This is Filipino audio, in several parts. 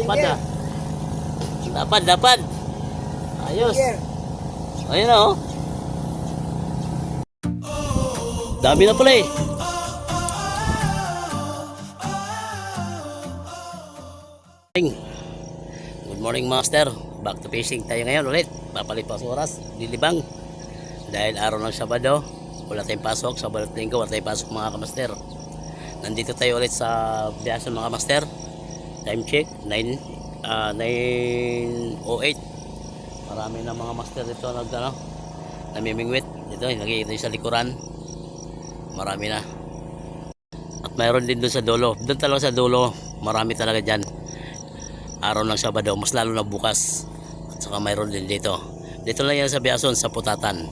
Dapat ah. Dapat, dapat. Ayos. Ayun na oh. Dami na pala eh. Good morning master. Back to fishing tayo ngayon ulit. Papalipas oras, lilibang. Dahil araw ng Sabado, wala tayong pasok. Sa balat linggo, wala tayong pasok mga kamaster. Nandito tayo ulit sa biyasan mga master. Time check, 9, ah 9.08. Marami na mga master dito nag ano, namimingwit. Dito, nakikita sa likuran. Marami na. At mayroon din doon sa dulo. Doon talaga sa dulo, marami talaga dyan. Araw ng Sabado, mas lalo na bukas. At saka mayroon din dito. Dito lang yan sa Biason, sa Putatan.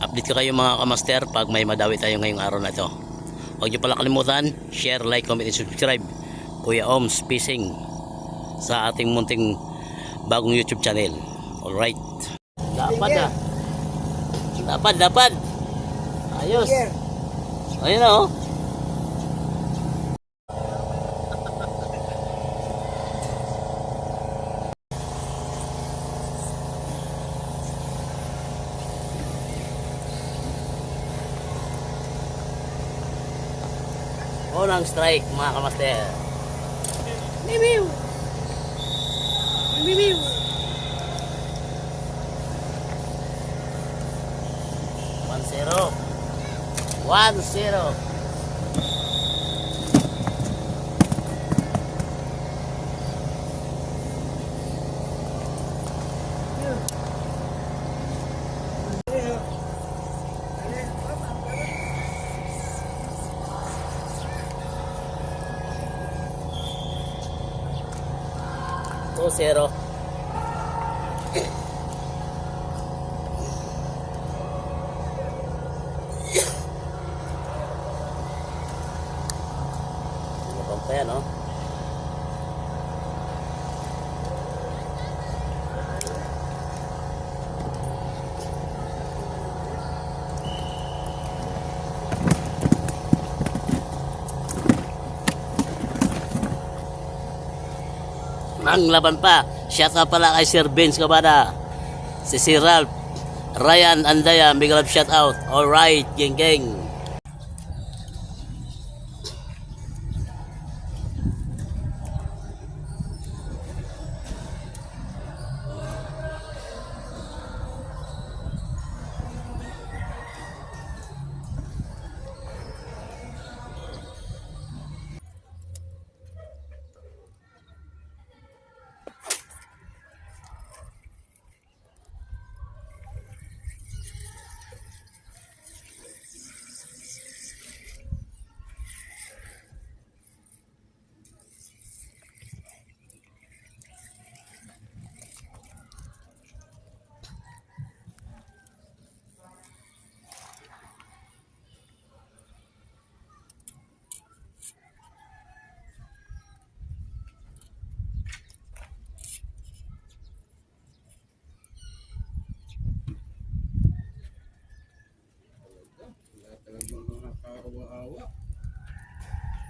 Update ko kayo mga kamaster pag may madawi tayo ngayong araw na ito. Huwag niyo pala kalimutan, share, like, comment, and subscribe. Kuya Oms Fishing sa ating munting bagong YouTube channel. Alright. Dapat ah. Dapat, dapat. Ayos. Ayun oh. Unang strike mga kamaster. É meu! É meu! Parceiro! Guarda! Two zero. Labang pa Ang laban pa. Shout out pala kay Sir Vince Kabada. Si Sir Ralph. Ryan Andaya. Big love shout out. Alright, geng geng.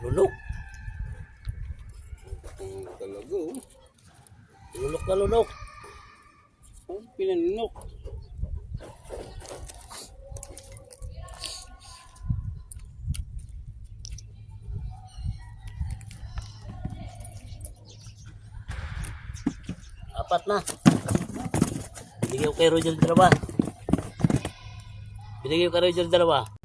Lulok. Talaga oh. Lulok na lulok. Oh, pinanunok. Apat na. Binigay ko kay Roger dalawa. Binigay ko kay Roger dalawa.